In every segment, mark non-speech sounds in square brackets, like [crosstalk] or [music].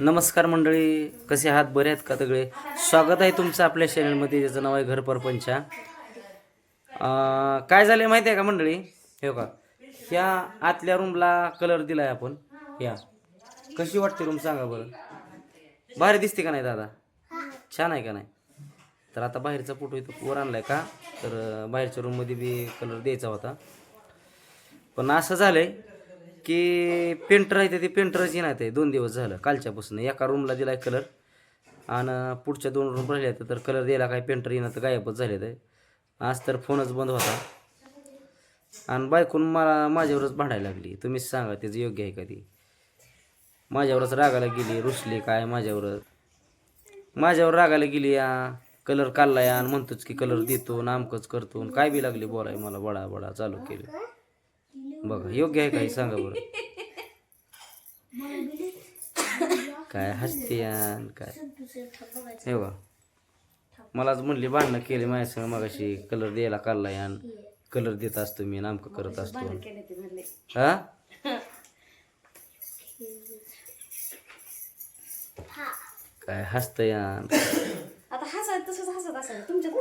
नमस्कार मंडळी कसे आहात? बरे आहेत का सगळे? स्वागत आहे तुमचं आपल्या चॅनलमध्ये ज्याचं नाव आहे घर परपंचा काय झालं माहिती आहे का मंडळी? हे का ह्या आतल्या रूमला कलर दिला आहे आपण. या. कशी वाटते रूम सांगा बरं? भारी दिसते का नाही दादा? छान आहे का नाही? तर आता बाहेरचा फोटो इथं वर आणलाय का? तर बाहेरच्या रूममध्ये बी कलर द्यायचा होता. पण असं झालं आहे की पेंटर आहे ते पेंटरच नाही ते. दोन दिवस झालं. कालच्यापासून. एका रूमला दिला आहे कलर आणि पुढच्या दोन रूम राहिल्या तर कलर द्यायला काय पेंटर येणं तर गायबच झाले ते आज तर फोनच बंद होता. आणि बायकून मला माझ्यावरच भांडायला लागली. तुम्हीच सांगा त्याचं योग्य आहे का ती? माझ्यावरच रागायला गेली. रुसली काय माझ्यावरच? माझ्यावर रागायला गेली या कलर काढला या आणि म्हणतोच की कलर देतो नामकच करतो. काय बी लागली बोलाय मला. बडा बडा चालू केलं. बघा योग्य आहे काही सांगा बरं. काय हसते यान काय? हे बघा. मलाच म्हणली भांडणं केली माझ्या संग मगाशी कलर द्यायला काढला यान कलर देत असतो मी नामकं करत असतो. हा? काय हसत यान आता हसायचं तसंच हसत असाल तुमच्यात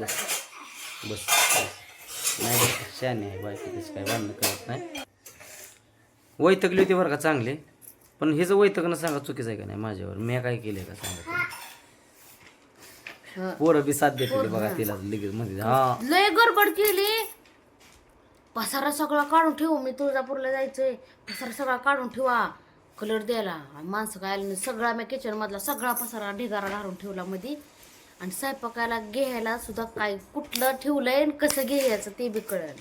बस बस नाही शाने आहे बायको तशी काय भांडणं करत नाही. वैतकली होती बरं का चांगले. पण हिचं वैतकनं सांगा चुकीचं आहे का नाही माझ्यावर? मी काय केलंय का सांगा. पोरं बी साथ देते बघा तिला लगेच मध्ये. हा. लय गडबड केली. पसारा सगळा काढून ठेवू मी तुळजापूरला जायचंय. पसारा सगळा काढून ठेवा. कलर द्यायला. आणि माणसं काय आली नाही. सगळा मी किचन मधला सगळा पसारा ढिगारा घालून ठेवला मध्ये आणि स्वयंपाकाला घ्यायला सुद्धा काय कुठलं ठेवलंय आणि कसं घ्यायचं ते बी कळलं.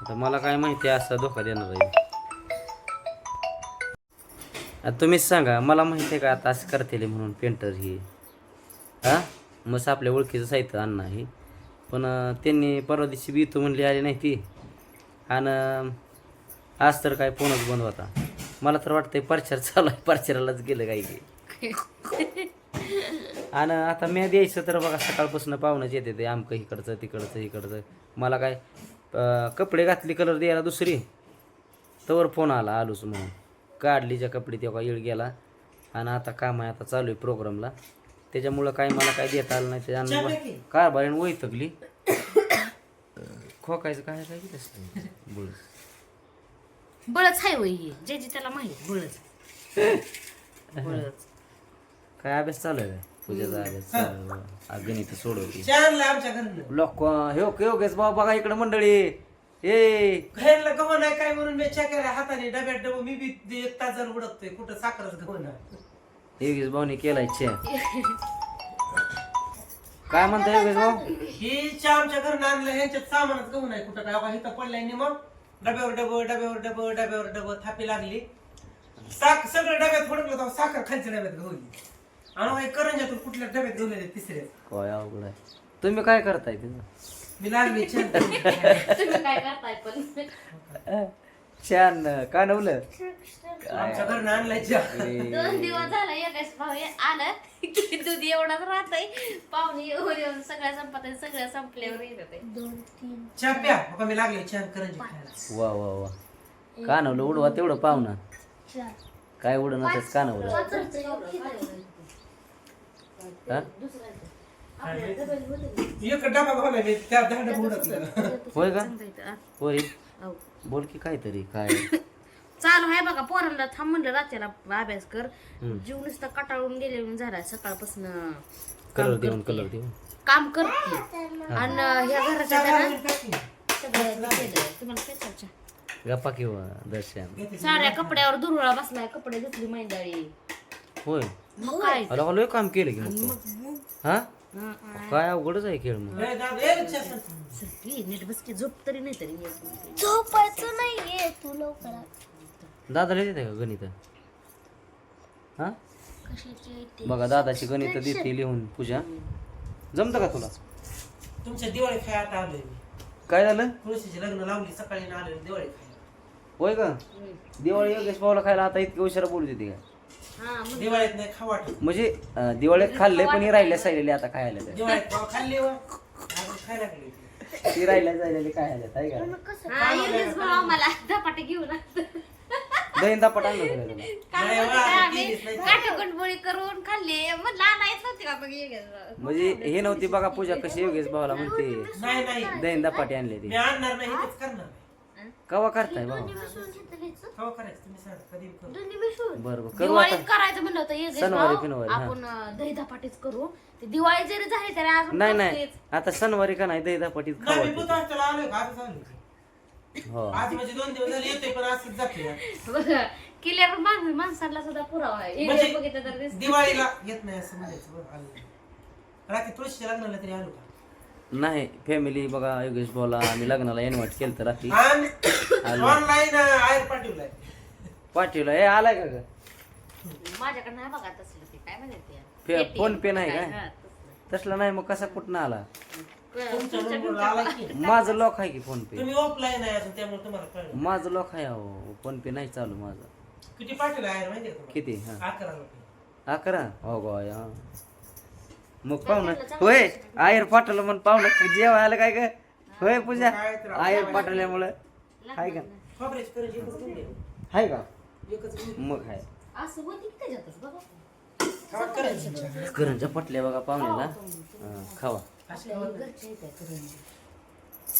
आता मला काय माहिती आहे असा धोका देणार आहे. आता तुम्हीच सांगा मला माहिती आहे का आता असं करतेले म्हणून पेंटर ही? हा? मस्त आपल्या ओळखीचं साहित्य अण्णा आहे. पण त्यांनी परवा दिवशी बी इथं म्हणली आली नाही ती. आणि आज तर काय फोनच बंद होता. मला तर वाटतंय परचार चालू आहे परचारालाच गेलं काही [laughs] आणि आता मी द्यायचं तर बघा सकाळपासून पाहुणच येते ते आमकं इकडचं तिकडचं इकडचं. मला काय कपडे घातली कलर द्यायला दुसरी. तवर फोन आला आलोच म्हणून. काढलीच्या कपडे तेव्हा येळ गेला. आणि आता काम आहे आता चालू आहे प्रोग्रामला त्याच्यामुळं काय मला काय देता आलं नाही त्याच्यानं कारभारीन वही थकली खोकायचं काय काय बोल बळच आहे वय जे जे त्याला माहीत बळच [laughs] बळच काय अभ्यास चालू आहे? आहे. आ, गणित सोडवते. चारला आमच्या घरनं. लोक हे गेस बाबा बघा इकडे मंडळी. ए. घरला गव्हा नाही काय म्हणून मी चेकायला हाताने डब्यात डबं. मी बी एक तास जण उडकतोय. कुठं साखरच गव्हा योगेश भाऊने केलाय चे काय म्हणता योगेश भाऊ? ही चहा आमच्या घरनं आणलं ह्यांच्यात सामानच गहू नाही. कुठं काय बघा इथं पडलाय नि मग डब्यावर डबं डब्यावर डबं डब्यावर डबं थापी लागली. साख सगळं डब्यात फडकलं तर साखर खालच्या डब्यात गहूली आणि मग करंजातून कुठल्या डब्यात गहू तिसऱ्या काय अवघड आहे. तुम्ही काय करताय तिथं? मी लागली छान. तुम्ही काय करताय पण? छान. का नवलं? आमच्या घरनं आणलाय चहा. दोन दिवस झाला एकाच भाऊ ये- आलं की दूध एवढाच राहतंय. पाहुणे येऊन येऊन सगळ्या संपत सगळं संपल्यावर येत आहे चहा प्या. बघा मी लागले छान करंजी खायला. वा वा वा. कानवलं उडवा तेवढं पाहुणा. काय उडवणारच कानवलं? हा? एक डबा घालाय मी त्या दहा डबा उडकलं होय का? होय बोल की काहीतरी काय? [laughs] चालू आहे बघा पोराला थांब म्हणलं रात्रीला अभ्यास कर. जीव नुसतं कटाळून गेले झाला सकाळपासून कलर देऊन कलर देऊन. काम करते. आणि ह्या घराच्या त्यानं सगळं केलं. तुम्हाला काय चर्चा? गप्पा किंवा दर्शन. साऱ्या कपड्यावर दुर्वळा बसलाय कपडे धुतली मैदाळी. होय. मग काय? अरे लय काम केलं की मग तू. हा? काय अवघडच आहे खेळ मग. सगळी नीट बसकी झोप तरी नाही तरी येत. झोपायचं नाहीये तू लवकर दादाला देते का गणित? हा? बघा दादाची गणित देते लिहून पूजा. जमतं का तुला? तुमच्या दिवाळी आलोय मी. काय झालं? तुळशीचे लग्न लावली सकाळी ना आलोय दिवाळी खायला होय का? दिवाळी योगेश भाऊला खायला आता इतकी उशिरा बोलू देते का? दिवाळीत नाही खा वाटत म्हणजे अं, दिवाळीत खाल्ले पण हे राहिल्या सायलेले आता खायला तर. दिवाळीत खावा खाल्ली व. अजून खायला लागली ती. राहिल्या जायला काय आल्यात आहे का? कसं? हा, येतेच भाऊ मला. धपाटे घेऊन दहीन दापट आणलं होतं का तुला? नाही वा, आता केलीच नाही. काटकुटबोळी करून खाल्ली? म्हणलं आणायच नव्हती का? मग ये म्हणजे हे नव्हती बघा पूजा कशी योगेश भावाला म्हणते. नाही नाही. दहीन दापाटी आणली ती. मी आणणार नाही हेच करणार. नाही कवा करताय घ्यायचं कवा करायचं तुम्ही सांगा कधी करू? दोन्ही मिसळून बरं बरं करू दिवाळीत आता करायचं म्हणलं होतं सणवारी हा. आपण अं, दही धपाटीच करू. ते दिवाळी जरी झाली तरी अजून नाही नाही. करतेच. आता सणवारी का नाही दही दापाटीत नाही मी खावा बुधवार वाजता आलोय का आजच आलोय हो. आज म्हणजे दोन दिवस झाले येतोय पण असंच जाते बघा क्लिअर माणूस माणसाला सुद्धा पुरावा आहे. हे म्हणजे बघितलं तर दिसतं. दिवाळीला येत नाही असं म्हणायचं बरं, आलो. रात्री तुळशीच्या लग्नाला तरी आलो का? नाही फॅमिली बघा योगेश भाऊला आम्ही लग्नाला इन्व्हाइट केलं तर रात्री ऑनलाईन आयर पाठवलाय. पाठवलं ए आलाय का ग? माझ्याकडे नाही बघा तसलं ते काय म्हणते ते? पे- ATM फोन पे नाही काय? हा, तसलं. नाही मग कसा कुठं आला? तुमच्या नंबरला आला की. माझं लॉक आहे की फोन पे? तुम्ही ऑफलाईन आहे अजून त्यामुळे तुम्हाला कळलं. माझं लॉक आहे अहो फोन पे नाही चालू माझं. किती पाठवलं आयर का? किती? हा. अकरा रुपये. अकरा? हो गो हा मग पाहुणं होय आयर पाठवलं म्हणून पाहुणं जेव्हा आलं काय काय होय पूजा आयर पाठवल्यामुळं हाय का. हाय का. मग हाय करंजी. पटल्या बघा पाहुण्याला खावा.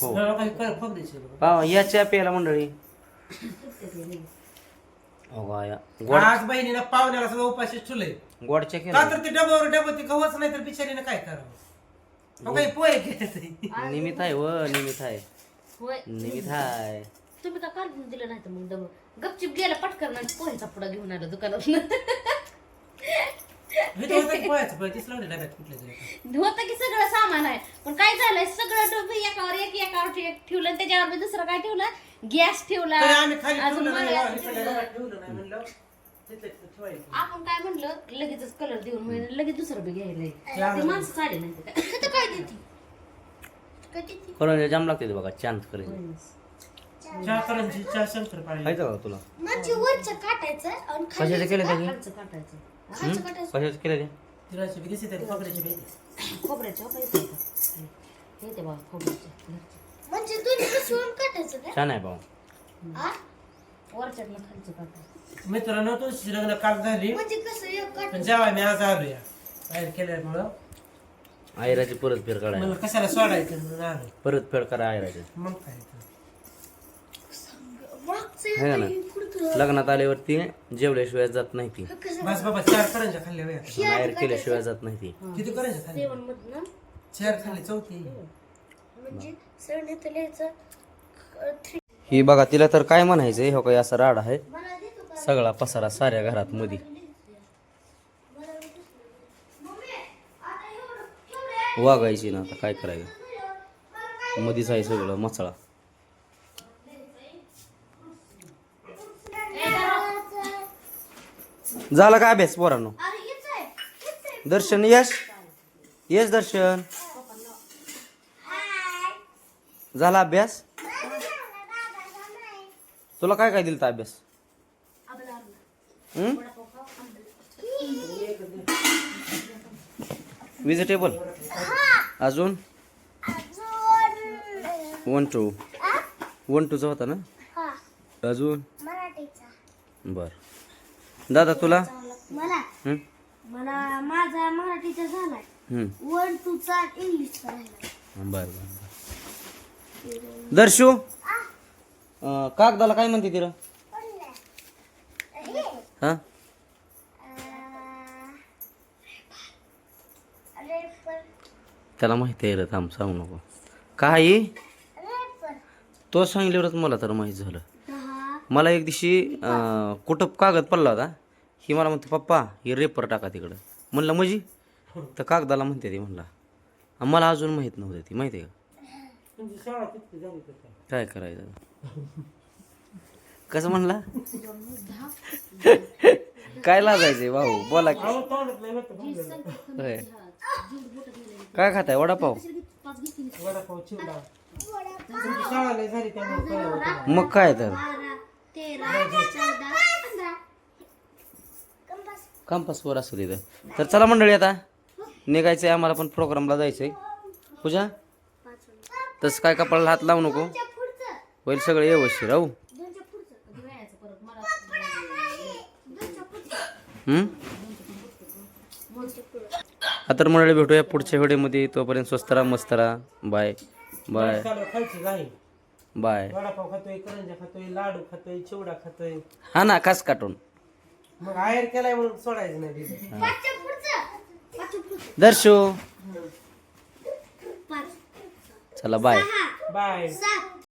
हो जरा काही कर- खोबऱ्याची बघा. पाव या चहा प्यायला मंडळी आज बहिणीनं पाहुण्याला सगळं उपाशी ठुलंय गोड चहा का केला तर ते डब्यावर डबं ते गव्हाच नाही तर बिचारीनं काय करावं? अहो, काही पोहे घेतात निमित आहे व निमित आहे. होय. निमित आहे. तुम्ही का काढून दिलं नाही तर मग डबं गपचिप गेला पटकन आणि पोह्याचा पुडा घेऊन आला दुकानात होतं की सगळं सामान आहे. पण काय झालंय सगळं डबे एकावर एक एकावर एक ठेवलं आणि त्याच्यावर मी दुसरं काय ठेवलं? गॅस ठेवला. तरी आम्ही खाली अजून मला- आपण काय म्हणलं लगेचच कलर देऊन म्हणजे लगेच दुसरं बी घ्यायला ते माणसं नाही [laughs] काय. देते? काय देते? करंजा जाम लागते ते बघा चांद करंजा चहा शंकर का तुला? वरचं काटायचं आणि खाली कशाचं केलं त्याने? खालचं काटायचं. काटायचं कशाचं केलं ते? तिळाची बी खोबऱ्याची खोबऱ्याच्या खोबऱ्याचे म्हणजे दोन्ही मिसळून काटायचं काय छान आहे भाऊ. खालचं काटायचं मित्रांनो तुळशीची लग्न काल झाली. म्हणजे कसं एक काट पण जेव्हा मी आज आलो या बाहेर केल्यामुळं आयराची परत फेड काढाय मला कशाला सोडायचं म्हणून आलो परत फेड करा आयराची. मग काय तर. मागचं है ना लग्नात आल्यावरती जेवल्याशिवाय जात नाही ती. बस बाबा चार करंजा खाल्ल्या आयर केल्याशिवाय जात नाही ती. किती करंजा खाल्ल्या जेवण मधनं चार खाल्ले चौथी. म्हणजे थ्री ही बघा तिला तर काय म्हणायचंय? हो काय असा राड आहे. सगळा पसारा साऱ्या घरात मध्ये मम्मी आता एवढं ठेवलंय वागायची ना आता काय करायचं? मधीच आहे सगळं मसाळा झाला का अभ्यास पोरांनो? दर्शन यश? यश दर्शन. झाला अभ्यास? तुला काय काय दिलं अभ्यास? व्हेजिटेबल अजून? वन टू वन टूचा होता ना? अजून? बर. दादा तुला? मला? हं? मला माझा मराठीचा झालाय. हं. वन टू चा इंग्लिशचा राहिला बर बर बर. दर्शू? अं, कागदाला काय म्हणते तिला? हा? त्याला माहिती आहे रे थांब सांगू नको. काही तो सांगितल्यावरच मला तर माहीत झालं. मला एक दिवशी कुठं कागद पडला होता ही मला म्हणते पप्पा हे रेपर टाका तिकडं. म्हणलं म्हणजे तर कागदाला म्हणते ती म्हणला मला अजून माहीत नव्हतं ती माहिती आहे का काय? करायचं? कसं म्हणला? काय लाजायचंय भाऊ? बोला. काय खाताय? वडापाव. मग काय तर? तेरा चौदा पंधरा कंपास कंपासवर असू तिथं तर चला मंडळी आता निघायचंय आम्हाला पण प्रोग्रामला जायचंय. पूजा तसं काय कपाळाला हात लावू नको. होईल सगळं व्यवस्थित राहू. आता तर मंडळी भेटूया पुढच्या व्हिडिओमध्ये. तोपर्यंत स्वस्त राहा मस्त राहा. बाय. बाय. बाय. वडापाव खातोय करंजा खातोय लाडू खातोय चिवडा खातोय. हा ना खास काटून. मग आहेर केलाय म्हणून सोडायचं नाही तिथे. पाचच्या पुढचं. पाचच्या पुढचं. दर्शो. पाच. चला बाय. बाय. सात.